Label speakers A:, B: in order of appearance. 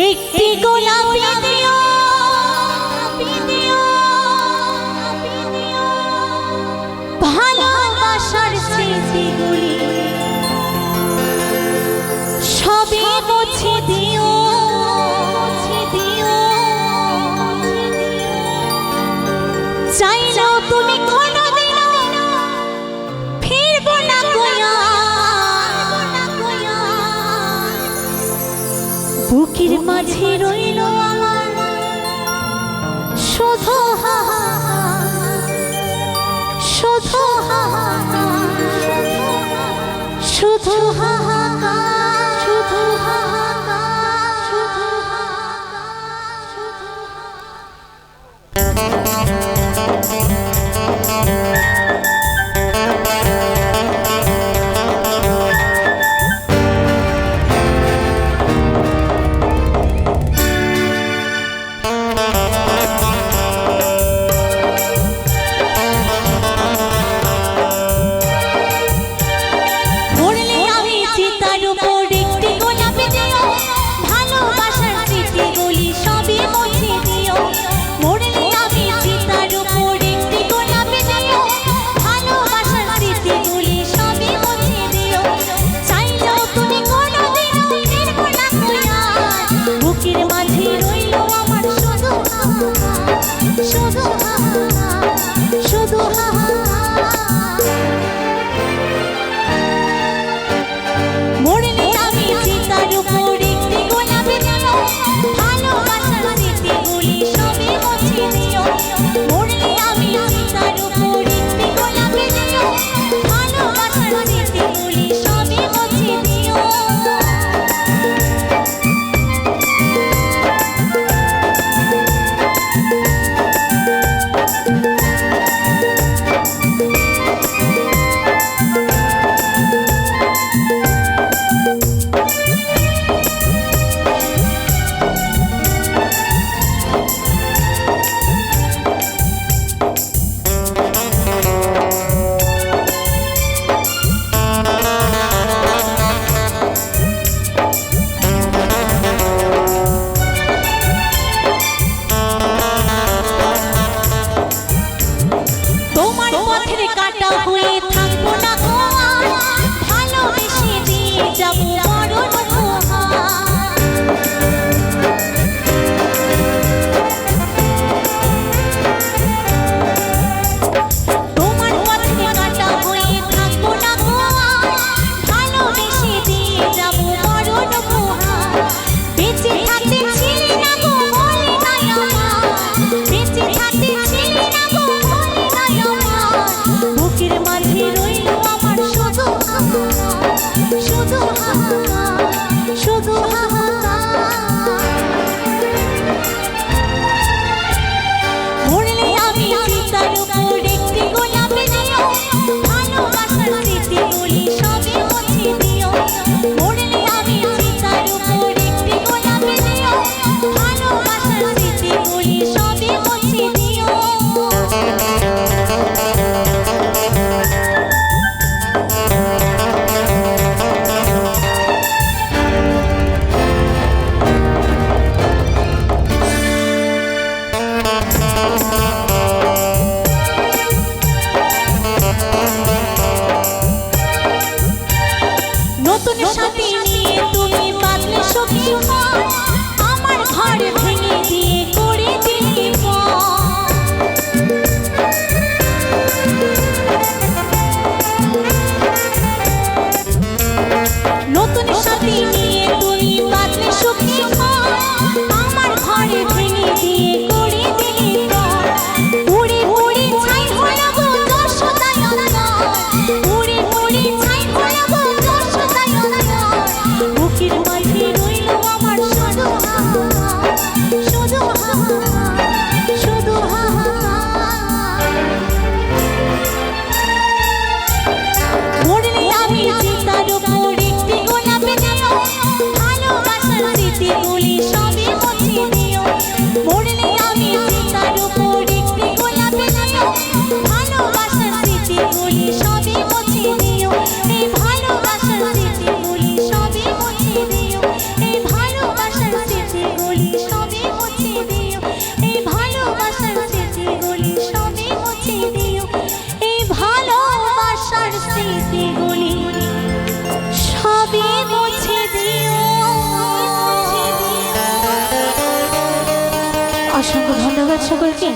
A: একটি গোলাপ 不怕 নতুন সাথী নিয়ে তুমি বাঁধলে সখী আমার ঘর ভেঙে দিয়ে It might সবে মুছে দিও। অসংখ্য ধন্যবাদ সকলকে।